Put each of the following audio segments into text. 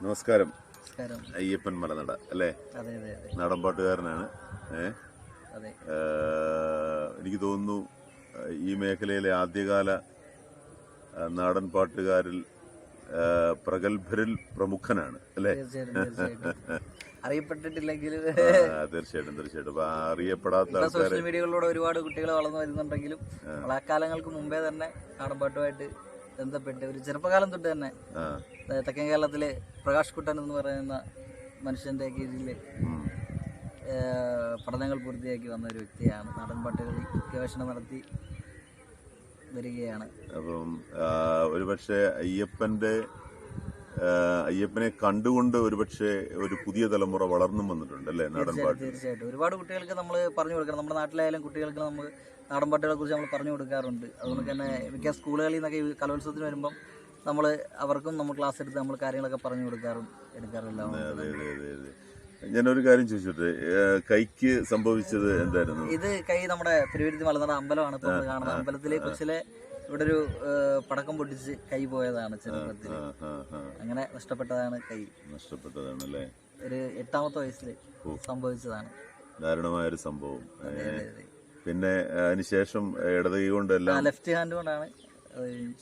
നമസ്കാരം. അയ്യപ്പൻ മലനട അല്ലേ? നാടൻപാട്ടുകാരനാണ് എനിക്ക് തോന്നുന്നു ഈ മേഖലയിലെ ആദ്യകാല നാടൻ പാട്ടുകാരിൽ പ്രഗത്ഭരിൽ പ്രമുഖനാണ് അല്ലേ? തീർച്ചയായിട്ടും അറിയപ്പെട്ടിട്ടില്ലെങ്കിലും തീർച്ചയായിട്ടും തീർച്ചയായിട്ടും. അപ്പൊ അറിയപ്പെടാത്ത സോഷ്യൽ മീഡിയകളിലൂടെ ഒരുപാട് കുട്ടികൾ വളർന്നു വരുന്നുണ്ടെങ്കിലും ആ. കാലങ്ങൾക്ക് മുമ്പേ തന്നെ നാടൻപാട്ടുമായിട്ട് ബന്ധപ്പെട്ട് ഒരു ചെറുപ്പകാലം തൊട്ട് തന്നെ തെക്കൻ കേരളത്തിലെ പ്രകാശ് കുട്ടൻ എന്ന് പറയുന്ന മനുഷ്യന്റെ കീഴിൽ. പഠനങ്ങൾ പൂർത്തിയാക്കി വന്ന ഒരു വ്യക്തിയാണ്. നാടൻ പാട്ടുകളിൽ ഗവേഷണം നടത്തി വരികയാണ്. അപ്പം ഒരുപക്ഷെ അയ്യപ്പന്റെ അയ്യപ്പനെ കണ്ടുകൊണ്ട് ഒരുപക്ഷെ ഒരു പുതിയ തലമുറ വളർന്നും വന്നിട്ടുണ്ട് അല്ലേ? നാടൻ തീർച്ചയായിട്ടും പാട്ട് തീർച്ചയായിട്ടും. ഒരുപാട് കുട്ടികൾക്ക് നമ്മൾ പറഞ്ഞു കൊടുക്കണം. നമ്മുടെ നാട്ടിലായാലും കുട്ടികൾക്ക് നമ്മൾ നാടൻപാട്ടുകളെ കുറിച്ച് നമ്മൾ പറഞ്ഞു കൊടുക്കാറുണ്ട്. അതുകൊണ്ട് തന്നെ മിക്ക സ്കൂളുകളിൽ നിന്നൊക്കെ ഈ കലോത്സവത്തിന് വരുമ്പം നമ്മൾ അവർക്കും നമ്മൾ ക്ലാസ് എടുത്ത് നമ്മൾ കാര്യങ്ങളൊക്കെ പറഞ്ഞു കൊടുക്കാറും എടുക്കാറില്ല ഞാനൊരു കാര്യം ചോദിച്ചോട്ടെ? കൈക്ക് സംഭവിച്ചത് എന്തായിരുന്നു? ഇത് കൈ നമ്മുടെ തിരുവരുത്തി മലനട അമ്പലമാണ്. കാണുന്നത്. അമ്പലത്തിലെ കൊച്ചിലെ ഇവിടെ ഒരു പടക്കം പൊട്ടിച്ച് കൈ പോയതാണ് ചെറുപ്പത്തിൽ. അങ്ങനെ നഷ്ടപ്പെട്ടതാണ് കൈ. നഷ്ടപ്പെട്ടതാണ് അല്ലേ ഒരു എട്ടാമത്തെ വയസ്സിൽ സംഭവിച്ചതാണ്. ദാരുണമായ ഒരു സംഭവം. പിന്നെ അതിനുശേഷം ഇടതുകൈ എല്ലാം കൊണ്ടെല്ലാം ലെഫ്റ്റ് ഹാൻഡ് കൊണ്ടാണ്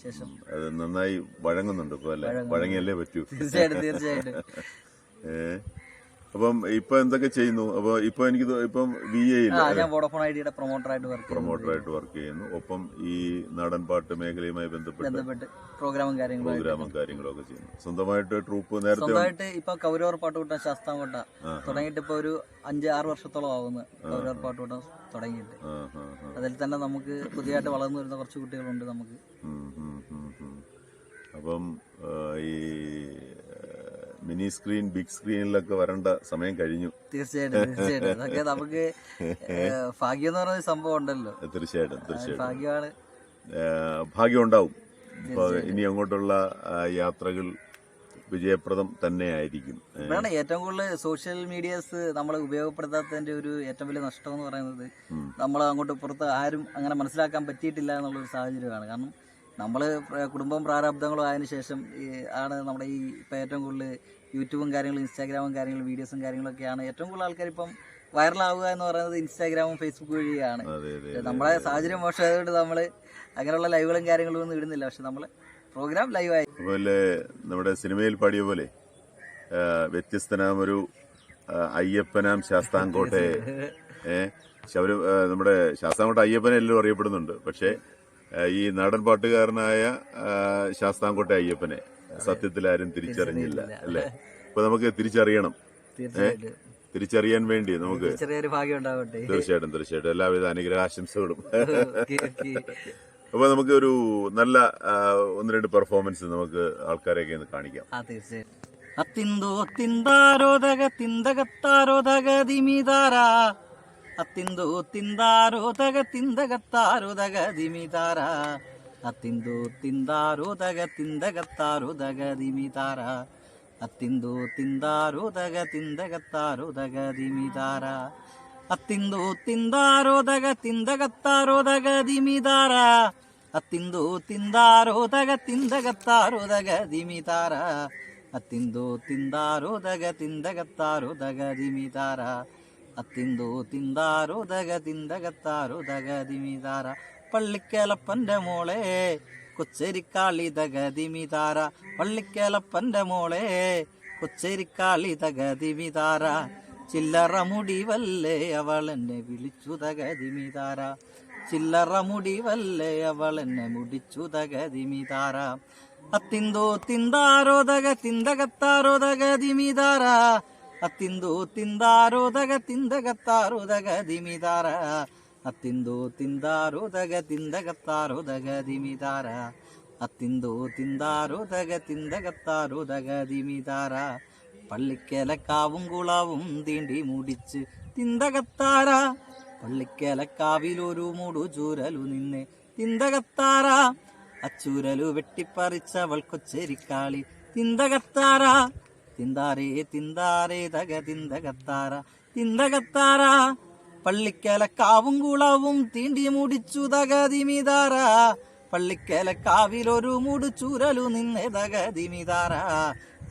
ശേഷം. അത് നന്നായി വഴങ്ങുന്നുണ്ട് ഇപ്പൊ അല്ലേ? വഴങ്ങിയല്ലേ പറ്റൂ? തീർച്ചയായിട്ടും തീർച്ചയായിട്ടും. ഏ അപ്പം ഇപ്പൊ എന്തൊക്കെ ചെയ്യുന്നു? അപ്പൊ ഇപ്പൊ എനിക്ക് ഇപ്പം വി എ ഞാൻ വോഡഫോൺ ഐഡിയുടെ പ്രൊമോട്ടറായിട്ട് വർക്ക് ചെയ്യുന്നു പ്രൊമോട്ടറായിട്ട് വർക്ക് ചെയ്യുന്നു. ഒപ്പം ഈ നാടൻ പാട്ട് മേഖലയുമായി ബന്ധപ്പെട്ട് പ്രോഗ്രാമും കാര്യങ്ങളും പ്രോഗ്രാമും കാര്യങ്ങളൊക്കെ ചെയ്യുന്നു. സ്വന്തമായിട്ട് ട്രൂപ്പ് നേരത്തെ സ്വന്തമായിട്ട് ഇപ്പൊ കൗരവർ പാട്ടുകൂട്ടം ശാസ്താംകോട്ട തുടങ്ങിയിട്ട് ഇപ്പൊ ഒരു അഞ്ച് ആറ് വർഷത്തോളം ആവുന്നു കൗരവർ പാട്ടുകൂട്ടം തുടങ്ങിയിട്ട്. അതിൽ തന്നെ നമുക്ക് പുതിയതായിട്ട് വളർന്നു വരുന്ന കുറച്ച് കുട്ടികളുണ്ട് നമുക്ക്. അപ്പം ഈ മിനി സ്ക്രീൻ ബിഗ് സ്ക്രീനിലൊക്കെ വരേണ്ട സമയം കഴിഞ്ഞു. തീർച്ചയായിട്ടും തീർച്ചയായിട്ടും. അതൊക്കെ നമുക്ക് ഭാഗ്യം എന്ന് ഒരു സംഭവം ഉണ്ടല്ലോ. തീർച്ചയായിട്ടും തീർച്ചയായിട്ടും. ഭാഗ്യമാണ്. ഭാഗ്യം ഉണ്ടാവും. ഇനി അങ്ങോട്ടുള്ള യാത്രകൾ വിജയപ്രദം തന്നെ ആയിരിക്കും ഇവിടെയാണ് ഏറ്റവും കൂടുതൽ സോഷ്യൽ മീഡിയസ് നമ്മൾ ഉപയോഗപ്പെടുത്താത്തതിന്റെ ഒരു ഏറ്റവും വലിയ നഷ്ടം എന്ന് പറയുന്നത്. നമ്മൾ അങ്ങോട്ട് പുറത്ത് ആരും അങ്ങനെ മനസ്സിലാക്കാൻ പറ്റിയിട്ടില്ല എന്നുള്ളൊരു സാഹചര്യമാണ്. കാരണം നമ്മൾ കുടുംബം പ്രാരാബ്ദങ്ങളും ആയതിനു ശേഷം ആണ് നമ്മുടെ ഈ ഇപ്പം ഏറ്റവും കൂടുതൽ യൂട്യൂബും കാര്യങ്ങളും ഇൻസ്റ്റാഗ്രാമും കാര്യങ്ങളും വീഡിയോസും കാര്യങ്ങളൊക്കെയാണ്. ഏറ്റവും കൂടുതൽ ആൾക്കാർ ഇപ്പം വൈറലാവുക എന്ന് പറയുന്നത് ഇൻസ്റ്റാഗ്രാമും ഫേസ്ബുക്ക് വഴിയാണ്. അതെ അതെ നമ്മളെ സാഹചര്യം മോശമായതുകൊണ്ട് നമ്മൾ അങ്ങനെയുള്ള ലൈവുകളും കാര്യങ്ങളും ഒന്നും ഇടുന്നില്ല. പക്ഷെ നമ്മൾ പ്രോഗ്രാം ലൈവായി അതുപോലെ നമ്മുടെ സിനിമയിൽ പാടിയ പോലെ വ്യത്യസ്തനാം ഒരു അയ്യപ്പനാം ശാസ്താംകോട്ടെ ശബരി നമ്മുടെ ശാസ്താംകോട്ട അയ്യപ്പനെ എല്ലാവരും അറിയപ്പെടുന്നുണ്ട്. പക്ഷേ ഈ നാടൻ പാട്ടുകാരനായ ശാസ്താംകോട്ടെ അയ്യപ്പനെ സത്യത്തിൽ ആരും തിരിച്ചറിഞ്ഞില്ല അല്ലെ? അപ്പൊ നമുക്ക് തിരിച്ചറിയണം. തിരിച്ചറിയാൻ വേണ്ടി നമുക്ക് ചെറിയൊരു ഭാഗ്യം ഉണ്ടാവട്ടെ. തീർച്ചയായിട്ടും തീർച്ചയായിട്ടും. എല്ലാവിധ അനുഗ്രഹാശംസകളും. കി- കി- അപ്പൊ നമുക്ക് ഒരു നല്ല ഒന്ന് രണ്ട് പെർഫോമൻസ് നമുക്ക് ആൾക്കാരെയൊക്കെ ഒന്ന് കാണിക്കാം. അത്തിന്തോ തിന്താരോധക തിന്തകത്താരോധക ദിമിതാര അത്തിന്തോ തിന്താരോധക തിന്തകത്താരോധക ദിമിതാര അത്തിന്തോ തിന്താരോദക തിന്തകത്താരോദക ദിമിതാര അത്തിന്തോ തിന്താരോദക തിന്തകത്താരോദക ദിമിതാര അത്തിന്തോ തിന്താരോദക തിന്തകത്താരോദക ദിമിതാര അത്തിന്തോ തിന്താരോദക തിന്തകത്താരോദക ദിമിതാര അത്തിന്തോ തിന്താരോദക തിന്തകത്താരോദക ദിമിതാര അത്തിന്തോ തിന്താരോദക തിന്തകത്താരോദക ദിമിതാര പള്ളിക്കലപ്പന്റെ മോളെ കൊച്ചരിക്കാളി തകതിമിതാര പള്ളിക്കലപ്പന്റെ മോളെ കൊച്ചരിക്കാളി തകതിമിതാര ചില്ലറ മുടിവല്ലേ അവൾ എന്നെ വിളിച്ചു തകതിമിതാര ചില്ലറ മുടിവല്ലേ അവൾ എന്നെ മുടിച്ചു തകതിമിതാര അത്തിന്തോ തിന്താരോദക തിന്തകത്താരോദക ദിമിതാര അത്തിന്തോ തിന്താരോദക തിന്തകത്താരോദക ദിമിതാര അത്തിന്തോ തിന്താരോദക തിന്തകത്താരോദക ദിമിതാര തക തിന്താരോദക തിന്തകത്താരോദക ദിമിതാര പള്ളിക്കലക്കാവും കുളാവും തീണ്ടി മുടിച്ച് തിന്തകത്താര പള്ളിക്കലക്കാവിലൊരു മുടു ചൂരലു നിന്നെ തിന്തകത്താര അച്ചൂരലു വെട്ടിപ്പറിച്ചവൾ കൊച്ചേരിക്കാളി തിന്തകത്താര തിന്താരേ തിന്താരേ തക തിന്തകത്താര തിന്തകത്താര പള്ളിക്കലക്കാവും കുളവും തീണ്ടി മുടിച്ചു തകതിമിതാര പള്ളിക്കലക്കാവിലൊരു മുടു ചൂരലു നിന്നെ തകതിമിതാര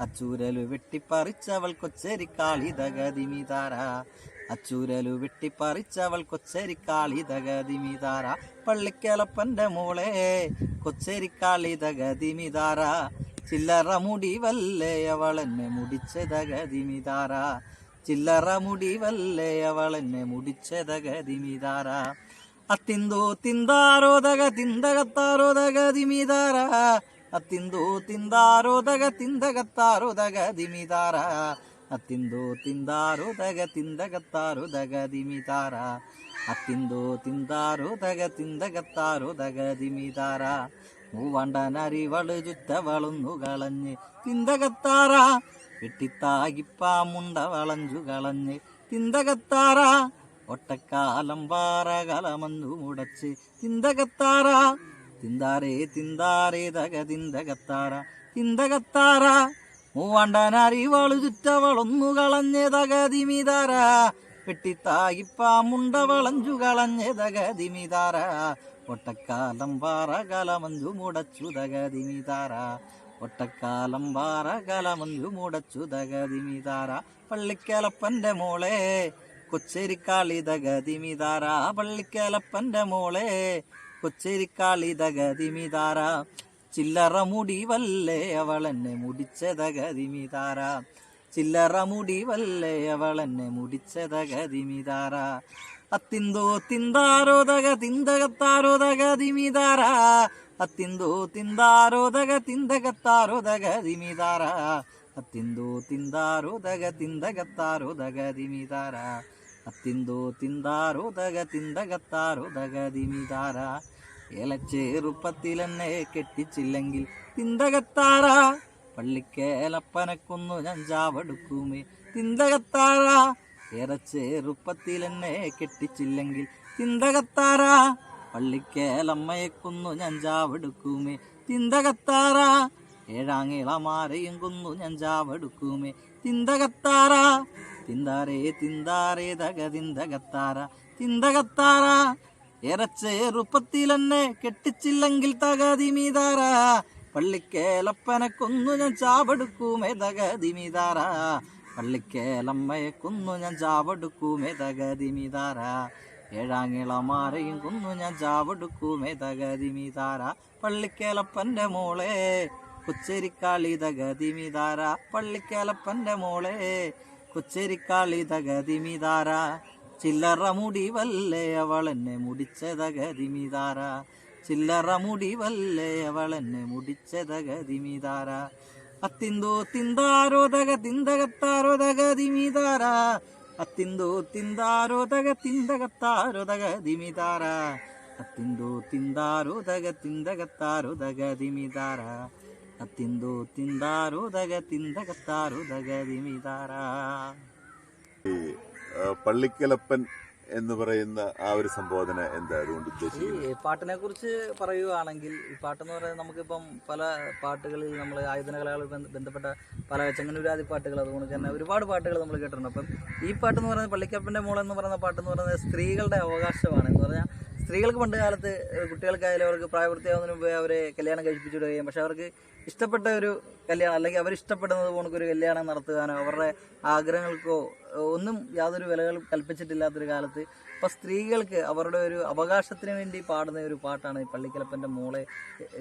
അച്ചൂരലു വെട്ടിപ്പറിച്ചവൾ കൊച്ചേരിക്കാളി തകതിമിതാര അച്ചൂരലു വെട്ടിപ്പറിച്ചവൾ കൊച്ചേരിക്കാളി തകതിമിതാര പള്ളിക്കേളപ്പന്റെ മോളെ കൊച്ചേരിക്കാളി തകതിമിതാര ചില്ലറ മുടി വല്ലേ അവളെന്നെ മുടിച്ചതകതിമിതാര ചില്ലറ മുടിവല്ലേ അവളെന്നെ മുടിച്ചതകതിമിതാര അത്തിന്തോ തിന്താരോദക തിന്തകത്താരോദക ദിമിതാര അത്തിന്തോ തിന്താരോദക തിന്തകത്താരോദക ദിമിതാര അത്തിന്തോ തിന്താരോദക തിന്തകത്താരോദക അത്തിന്തോ തിന്താരോദക തിന്തകത്താറു ദിമിതാര മൂവണ്ടനരിവൾ ചുറ്റവളുന്നു കളഞ്ഞ് തിന്തകത്താറ. വെട്ടിത്താകിപ്പാമുണ്ട വളഞ്ചു കളഞ്ഞ് തിന്തകത്താറ. ഒട്ടക്കാലം വാറകലമന്നു മുടച്ച് തിന്തകത്താറ. തിന്താരേ തിന്താരേ തക തിന്തകത്താറ. തിന്തകത്താറ. മൂവണ്ടനരിവളു ചുറ്റവളൊന്നു കളഞ്ഞ് തകതിമിതാര വെട്ടിത്താകിപ്പാമുണ്ട വളഞ്ചു കളഞ്ഞതകതിമിതാര ഒട്ടക്കാലം ഒട്ടക്കാലം വാറകലമഞ്ചു മുടച്ചു തകതിമിതാര ഒട്ടക്കാലം വാറകലമഞ്ചു മുടച്ചു തകതിമിതാര പള്ളിക്കലപ്പന്റെ മോളെ കൊച്ചേരിക്കാളി തകതിമിതാര പള്ളിക്കലപ്പന്റെ മോളെ കൊച്ചേരിക്കാളി തകതിമിതാര ചില്ലറ മുടി വല്ലേ അവളെന്നെ മുടിച്ചതകതിമിതാര ചില്ലറ മുടിവല്ലേ അവളെന്നെ മുടിച്ചതകതിമിതാറ അത്തിന്തോ തിന്താരോദക തിന്തകത്താരോ തകതിമിതാറ അത്തിന്തോ തിന്താരോദക തിന്തകത്താരോ തകതിമിതാറ അത്തിന്തോ തിന്താരോദക തിന്തകത്താരോ തകതിമിതാറ അത്തിന്തോ തിന്താരോദക തിന്തകത്താരോ തകതിമിതാറ ഇലച്ചേറുപ്പത്തിലെന്നെ കെട്ടിച്ചില്ലെങ്കിൽ തിന്തകത്താറ. പള്ളിക്കേലപ്പനക്കൊന്നു ഞാൻ ചാവടുക്കുമേ. തിന്തകത്താറ ഏറച്ചേറുപ്പത്തിലെന്നെ കെട്ടിച്ചില്ലെങ്കിൽ തിന്തകത്താറ പള്ളിക്കേലമ്മയെക്കുന്നു ഞാൻ ചാവടുക്കുമേ. തിന്തകത്താറ ഏഴാങ്ങിളമാരെയും കൊന്നു ഞാൻ ചാവടുക്കുമേ. തിന്തകത്താറ തിന്താരേ തിന്താരേ തക തിന്തകത്താറ തിന്തകത്താറ ഏറച്ചേറുപ്പത്തിലെന്നെ കെട്ടിച്ചില്ലെങ്കിൽ തകതിമിതാര പള്ളിക്കേലപ്പനെ കൊന്നു ഞാൻ ചാവെടുക്കൂമേ തകതിമിതാര പള്ളിക്കേലമ്മയെ കൊന്നു ഞാൻ ചാവെടുക്കൂമേ തകതിമിതാര ഏഴാങ്ങിളമാരെയും കൊന്നു ഞാൻ ചാവെടുക്കൂമേ തകതിമിതാര പള്ളിക്കേലപ്പന്റെ മോളെ കൊച്ചേരിക്കാളി തകതിമിതാര പള്ളിക്കേലപ്പന്റെ മോളെ കൊച്ചേരിക്കാളി തകതിമിതാര ചില്ലറ മുടി വല്ലേ അവളെന്നെ മുടിച്ചതകതിമിതാര? ചില്ലറ മുടി വല്ലേ അവളെന്നെ മുടിച്ചതകതിമിതാര. അത്തിന്തോ തിന്താരോ തക തിന്തകത്താരോ തകതിമിതാര. അത്തിന്തോ തിന്താരോ തക തിന്തകത്താരോ തകതിമിതാര. അത്തിന്തോ തിന്താരോ തക തിന്തകത്താരോ തകതിമിതാര. അത്തിന്തോ തിന്താരോ തക തിന്തകത്താരോ തകതിമിതാര. പള്ളിക്കലപ്പൻ എന്ന് പറയുന്ന ആ ഒരു സംബോധന എന്താ അതുകൊണ്ട് ഈ പാട്ടിനെ കുറിച്ച് പറയുകയാണെങ്കിൽ ഈ പാട്ടെന്ന് പറയുന്നത് നമുക്കിപ്പം പല പാട്ടുകളിൽ നമ്മൾ ആയുധന കലകളിൽ ബന്ധപ്പെട്ട പല ചെങ്ങന്നൂരാതി പാട്ടുകൾ അതുകൊണ്ട് തന്നെ ഒരുപാട് പാട്ടുകൾ നമ്മൾ കേട്ടിട്ടുണ്ട്. അപ്പം ഈ പാട്ടെന്ന് പറയുന്നത് പള്ളിക്കപ്പന്റെ മോളെന്ന് പറയുന്ന പാട്ടെന്ന് പറയുന്നത് സ്ത്രീകളുടെ അവകാശമാണ്. എന്ന് പറഞ്ഞാൽ സ്ത്രീകൾക്ക് പണ്ട് കാലത്ത് കുട്ടികൾക്കായാലും അവർക്ക് പ്രായപൂർത്തിയാവുന്നതിന് മുമ്പേ അവരെ കല്യാണം കഴിപ്പിച്ചു വിടുകയും പക്ഷെ അവർക്ക് ഇഷ്ടപ്പെട്ട ഒരു കല്യാണം അല്ലെങ്കിൽ അവർ ഇഷ്ടപ്പെടുന്നത് പോണക്കൊരു കല്യാണം നടത്തുവാനോ അവരുടെ ആഗ്രഹങ്ങൾക്കോ ഒന്നും യാതൊരു വിലകളും കൽപ്പിച്ചിട്ടില്ലാത്തൊരു കാലത്ത് ഇപ്പം സ്ത്രീകൾക്ക് അവരുടെ ഒരു അവകാശത്തിന് വേണ്ടി പാടുന്ന ഒരു പാട്ടാണ് ഈ പള്ളിക്കലപ്പന്റെ മോളെ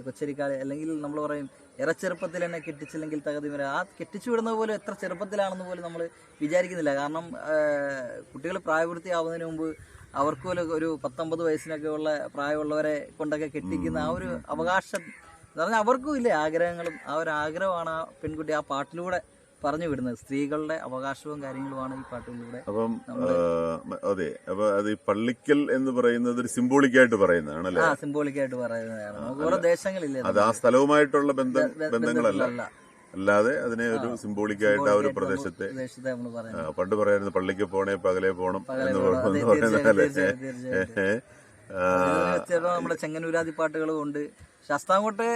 കൊച്ചരിക്കാൽ അല്ലെങ്കിൽ നമ്മൾ പറയും ഇറ ചെറുപ്പത്തിൽ എന്നെ കെട്ടിച്ചില്ലെങ്കിൽ തകതി വരെ. ആ കെട്ടിച്ചു വിടുന്നത് പോലെ എത്ര ചെറുപ്പത്തിലാണെന്ന് പോലും നമ്മൾ വിചാരിക്കുന്നില്ല. കാരണം കുട്ടികൾ പ്രായപൂർത്തിയാവുന്നതിന് മുമ്പ് അവർക്ക് പോലും ഒരു പത്തൊമ്പത് വയസ്സിനൊക്കെ ഉള്ള പ്രായമുള്ളവരെ കൊണ്ടൊക്കെ കെട്ടിക്കുന്ന ആ ഒരു അവകാശം. എന്ന് പറഞ്ഞാൽ അവർക്കും ഇല്ലേ ആഗ്രഹങ്ങളും ആ ഒരു ആഗ്രഹമാണ് ആ പെൺകുട്ടി ആ പാട്ടിലൂടെ പറഞ്ഞു വിടുന്നത്. സ്ത്രീകളുടെ അവകാശവും കാര്യങ്ങളുമാണ് ഈ പാട്ടിലൂടെ അപ്പം അതെ. അപ്പൊ അത് ഈ പള്ളിക്കൽ എന്ന് പറയുന്നത് ഒരു സിംബോളിക്കായിട്ട് ആയിട്ട് ആ സിംബോളിക് ആയിട്ട് പറയുന്നതാണ് ഓരോ ദേശങ്ങളില്ലേ അത് ആ സ്ഥലവുമായിട്ടുള്ള ബന്ധം ബന്ധങ്ങളല്ല. അല്ലാതെ അതിനെ ഒരു സിംബോളിക്കായിട്ട് ആ ഒരു പ്രദേശത്തെ പറയുന്നത്. പണ്ട് പറയായിരുന്നു പള്ളിക്ക് പോണേ പകലേ പോണം എന്ന് പറയുന്നത് നമ്മുടെ ചെങ്ങന്നൂരാതി പാട്ടുകളും ഉണ്ട് ശാസ്താംകോട്ടെ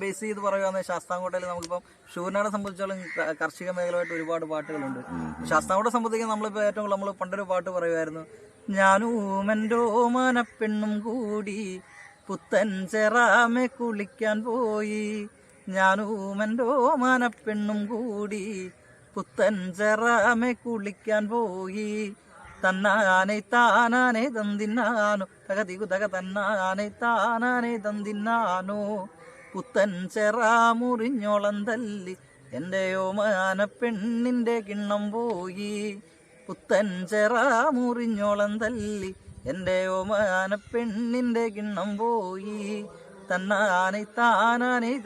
ബേസ് ചെയ്ത് പറയുകയാണെങ്കിൽ ശാസ്താംകോട്ടയിൽ നമുക്കിപ്പം ഷൂരിനാടെ സംബന്ധിച്ചോളം കാർഷിക മേഖലയായിട്ട് ഒരുപാട് പാട്ടുകളുണ്ട്. ശാസ്താംകോട്ടെ സംബന്ധിക്കുന്ന നമ്മളിപ്പോൾ ഏറ്റവും കൂടുതൽ നമ്മൾ പണ്ടൊരു പാട്ട് പറയുമായിരുന്നു ഞാനും എന്റെ ഓമനപ്പെണ്ണും കൂടി പുത്തൻ ചെറാമെ കുളിക്കാൻ പോയി. ഞാനും എന്റെ മാനപ്പെണ്ണും കൂടി പുത്തൻ ചെറാമെ കുളിക്കാൻ പോയി. തന്നാനെ താനാനെ തന്തിന്നാനോ തകതി കുതക തന്നാനെ താനാനെ തന്തിന്നാനോ പുത്തൻ ചെറാ മുറിഞ്ഞോളം തല്ലി എന്റെ ഓമാന പെണ്ണിന്റെ കിണ്ണം പോയി. പുത്തൻ ചെറാ മുറിഞ്ഞോളം തല്ലി എന്റെ ഓമാന പെണ്ണിന്റെ കിണ്ണം പോയി. തന്നാനെ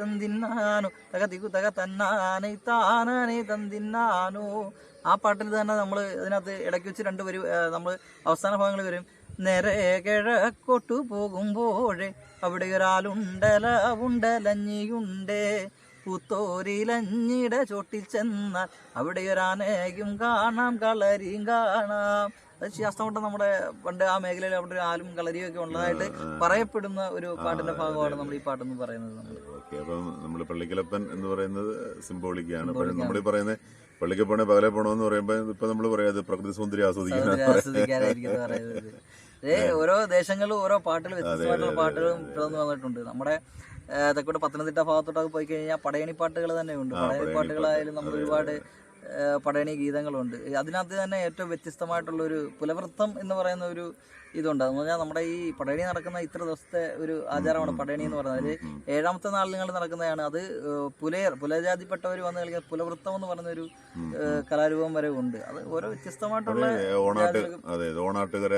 തന്നിന്നാനു. തക തിക്കു തക തന്നാനെ താനാനെ തന്തിന്നാനോ ആ പാട്ടിൽ തന്നെ നമ്മൾ ഇതിനകത്ത് ഇടയ്ക്ക് വെച്ച് രണ്ട് വരും നമ്മൾ അവസാന ഭാഗങ്ങൾ വരും. നേരെ കിഴക്കോട്ടു പോകുമ്പോഴേ അവിടെ ഒരാളുണ്ടല ഉണ്ടലഞ്ഞിയുണ്ടേ. പൂത്തോരിലഞ്ഞിയുടെ ചോട്ടിൽ ചെന്നാൽ അവിടെ ഒരാനയും കാണാം കളരിയും കാണാം. അത് ശാസ്ത്രമോട്ടം നമ്മുടെ പണ്ട് ആ മേഖലയിൽ അവിടെ ഒരു ആലും കളരിയും ഒക്കെ ഉള്ളതായിട്ട് പറയപ്പെടുന്ന ഒരു പാട്ടിന്റെ ഭാഗമാണ് നമ്മൾ ഈ പാട്ടെന്ന് പറയുന്നത് ഓക്കെ. അപ്പം നമ്മൾ പള്ളിക്കലപ്പൻ എന്ന് പറയുന്നത് സിംബോളിക്കാണ് നമ്മൾ ഈ പറയുന്നത് പള്ളിക്ക് പോണേ പകലെ പോണോന്ന് പറയുമ്പോൾ ഇപ്പൊ നമ്മൾ പറയാം പ്രകൃതി സൗന്ദര്യം ആസ്വദിക്കാൻ ഓരോ ദേശങ്ങളിലും ഓരോ പാട്ടുകൾ വ്യത്യസ്തമായിട്ടുള്ള പാട്ടുകളും തുടർന്ന് വന്നിട്ടുണ്ട്. നമ്മുടെ തെക്കോട്ട് പത്തനംതിട്ട ഭാഗത്തോട്ടൊക്കെ പോയി കഴിഞ്ഞാൽ പടയണി പാട്ടുകൾ തന്നെയുണ്ട്. പടയണി പാട്ടുകളായാലും നമ്മൾ ഒരുപാട് പടയണി ഗീതങ്ങളുണ്ട്. അതിനകത്ത് തന്നെ ഏറ്റവും വ്യത്യസ്തമായിട്ടുള്ളൊരു പുലവൃത്തം എന്ന് പറയുന്ന ഒരു ഇതുണ്ട്. അതെന്ന് പറഞ്ഞാൽ നമ്മുടെ ഈ പടയണി നടക്കുന്ന ഇത്ര ദിവസത്തെ ഒരു ആചാരമാണ് പടയണി എന്ന് പറയുന്നത്. അതിൽ ഏഴാമത്തെ നാളിൽ നിങ്ങൾ നടക്കുന്നതാണ് അത് പുലയർ പുലജാതിപ്പെട്ടവർ വന്ന് കളിക്കുന്ന പുലവൃത്തം എന്ന് പറയുന്ന ഒരു കലാരൂപം വരെ ഉണ്ട്. അത് ഓരോ വ്യത്യസ്തമായിട്ടുള്ള ഓണാട്ട് അതെ ഓണാട്ടുകര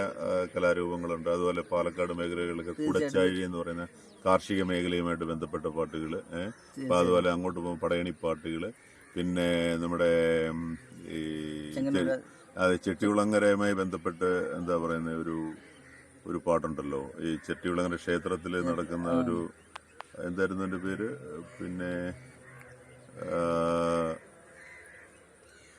കലാരൂപങ്ങളുണ്ട്. അതുപോലെ പാലക്കാട് മേഖലകളിലൊക്കെ കുടച്ചാഴി എന്ന് പറയുന്ന കാർഷിക മേഖലയുമായിട്ട് ബന്ധപ്പെട്ട പാട്ടുകൾ അതുപോലെ അങ്ങോട്ട് പോകുമ്പോൾ പടയണി പാട്ടുകൾ പിന്നെ നമ്മുടെ ഈ അതെ ചെട്ടികുളങ്ങരയുമായി ബന്ധപ്പെട്ട് എന്താ പറയുന്ന ഒരു ഒരു പാട്ടുണ്ടല്ലോ. ഈ ചെട്ടികുളങ്ങര ക്ഷേത്രത്തിൽ നടക്കുന്ന ഒരു എന്തായിരുന്നു എന്റെ പേര്? പിന്നെ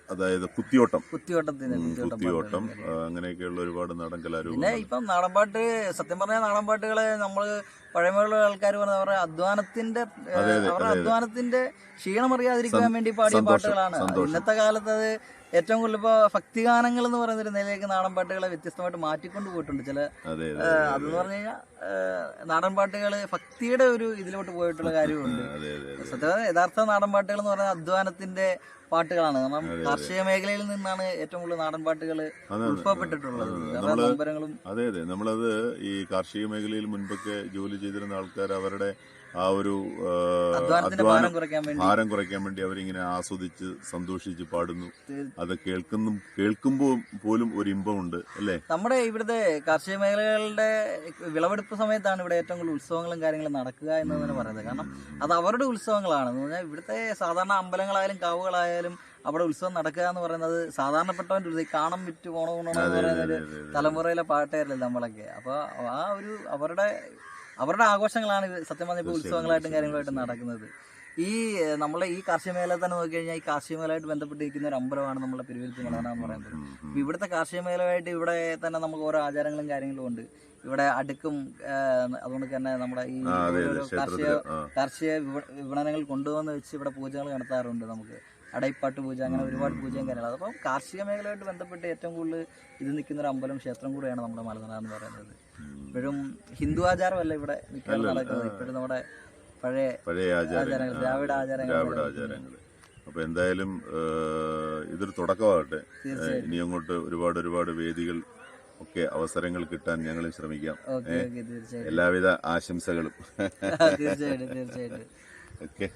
അതായത് കുത്തിയോട്ടം. കുത്തിയോട്ടത്തിന് കുത്തിയോട്ടം അങ്ങനെയൊക്കെയുള്ള ഒരുപാട് നാടൻ കലാരൂപം പിന്നെ ഇപ്പം നാടൻപാട്ട് സത്യം പറഞ്ഞ നാടൻപാട്ടുകളെ നമ്മൾ പഴമയുള്ള ആൾക്കാർ പറഞ്ഞ അവരുടെ അധ്വാനത്തിന്റെ ഏഹ്, അവരുടെ. അധ്വാനത്തിന്റെ ക്ഷീണം അറിയാതിരിക്കാൻ വേണ്ടി പാടിയ പാട്ടുകളാണ്. ഇന്നത്തെ കാലത്ത് അത് ഏറ്റവും കൂടുതൽ ഇപ്പൊ ഭക്തിഗാനങ്ങൾ എന്ന് പറയുന്ന ഒരു നിലയിലേക്ക് നാടൻപാട്ടുകളെ വ്യത്യസ്തമായിട്ട് മാറ്റിക്കൊണ്ട് പോയിട്ടുണ്ട്. ചില അതെ ഏഹ്, അതെ അതെന്ന് പറഞ്ഞു കഴിഞ്ഞാൽ നാടൻപാട്ടുകൾ ഭക്തിയുടെ ഒരു ഇതിലോട്ട് പോയിട്ടുള്ള കാര്യമുണ്ട്. അതെ അതെ അതെ. സത്യം പറഞ്ഞാൽ യഥാർത്ഥ നാടൻപാട്ടുകൾ എന്ന് പറഞ്ഞാൽ അധ്വാനത്തിന്റെ പാട്ടുകളാണ്. കാരണം. കാർഷിക മേഖലയിൽ നിന്നാണ് ഏറ്റവും കൂടുതൽ നാടൻ പാട്ടുകൾ ഉൾപ്പെട്ടിട്ടുള്ളത്. അതെ, അതെ. നമ്മളത് ഈ കാർഷിക മേഖലയിൽ മുൻപൊക്കെ ജോലി ചെയ്തിരുന്ന ആൾക്കാർ അവരുടെ ആ ഒരു അധ്വാനം ഭാരം കുറയ്ക്കാൻ വേണ്ടി അവരിങ്ങനെ ആസ്വദിച്ച് സന്തോഷിച്ച് പാടുന്നു. അത് കേൾക്കുന്നു കേൾക്കുമ്പോൾ പോലും ഒരു ഇമ്പമുണ്ട് അല്ലേ? നമ്മുടെ ഇവിടുത്തെ കാർഷിക മേഖലകളുടെ വിളവെടുപ്പ് സമയത്താണ് ഇവിടെ ഏറ്റവും കൂടുതൽ ഉത്സവങ്ങളും കാര്യങ്ങളും നടക്കുക എന്ന് തന്നെ പറയുന്നത്. കാരണം അത് അവരുടെ ഉത്സവങ്ങളാണ്. എന്ന് പറഞ്ഞാൽ ഇവിടുത്തെ സാധാരണ അമ്പലങ്ങളായാലും കാവുകളായാലും അവിടെ ഉത്സവം നടക്കുക എന്ന് പറയുന്നത് സാധാരണപ്പെട്ടവന്റെ ഒരു കാണം വിറ്റ് പോണോ എന്ന് പറയുന്ന ഒരു തലമുറയിലെ പാട്ടുകാരല്ലേ നമ്മളൊക്കെ. അപ്പോൾ ആ ഒരു അവരുടെ അവരുടെ ആഘോഷങ്ങളാണ് സത്യം പറഞ്ഞ ഇപ്പോൾ ഉത്സവങ്ങളായിട്ടും കാര്യങ്ങളായിട്ടും നടക്കുന്നത്. ഈ നമ്മളെ ഈ കാർഷിക മേഖല തന്നെ നോക്കിക്കഴിഞ്ഞാൽ ഈ കാർഷിക മേഖലയായിട്ട് ബന്ധപ്പെട്ടിരിക്കുന്ന ഒരു അമ്പലമാണ് നമ്മളെ പെരുവരുത്തി മലനാട് എന്ന് പറയുന്നത്. ഇവിടുത്തെ കാർഷിക മേഖലയായിട്ട് ഇവിടെ തന്നെ നമുക്ക് ഓരോ ആചാരങ്ങളും കാര്യങ്ങളും ഉണ്ട്. ഇവിടെ അടുക്കും അതുകൊണ്ട് തന്നെ നമ്മുടെ ഈ കാർഷിക കാർഷിക വിപണനങ്ങൾ കൊണ്ടുവന്ന് വെച്ച് ഇവിടെ പൂജകൾ നടത്താറുണ്ട് നമുക്ക്. അടയിപ്പാട്ട് പൂജ അങ്ങനെ ഒരുപാട് പൂജയും കാര്യങ്ങളും. അപ്പം കാർഷിക മേഖലയായിട്ട് ബന്ധപ്പെട്ട് ഏറ്റവും കൂടുതൽ ഇത് നിൽക്കുന്ന ഒരു അമ്പലം ക്ഷേത്രം കൂടെയാണ് നമ്മുടെ മലനാട് എന്ന് പറയുന്നത്. ഇപ്പോഴും ഹിന്ദു ആചാരമല്ല ഇവിടെ മിക്കവാറും നടക്കുന്നത്? ഇപ്പോഴും നമ്മുടെ പഴയ പഴയ ആചാരങ്ങൾ ദ്രാവിഡ ആചാരങ്ങൾ ദ്രാവിഡ ആചാരങ്ങൾ. അപ്പൊ എന്തായാലും ഇതൊരു തുടക്കമാകട്ടെ. ഇനി അങ്ങോട്ട് ഒരുപാട് ഒരുപാട് വേദികൾ ഒക്കെ അവസരങ്ങൾ കിട്ടാൻ ഞങ്ങൾ ശ്രമിക്കാം. എല്ലാവിധ ആശംസകളും. തീർച്ചയായിട്ടും തീർച്ചയായിട്ടും. ഓക്കെ.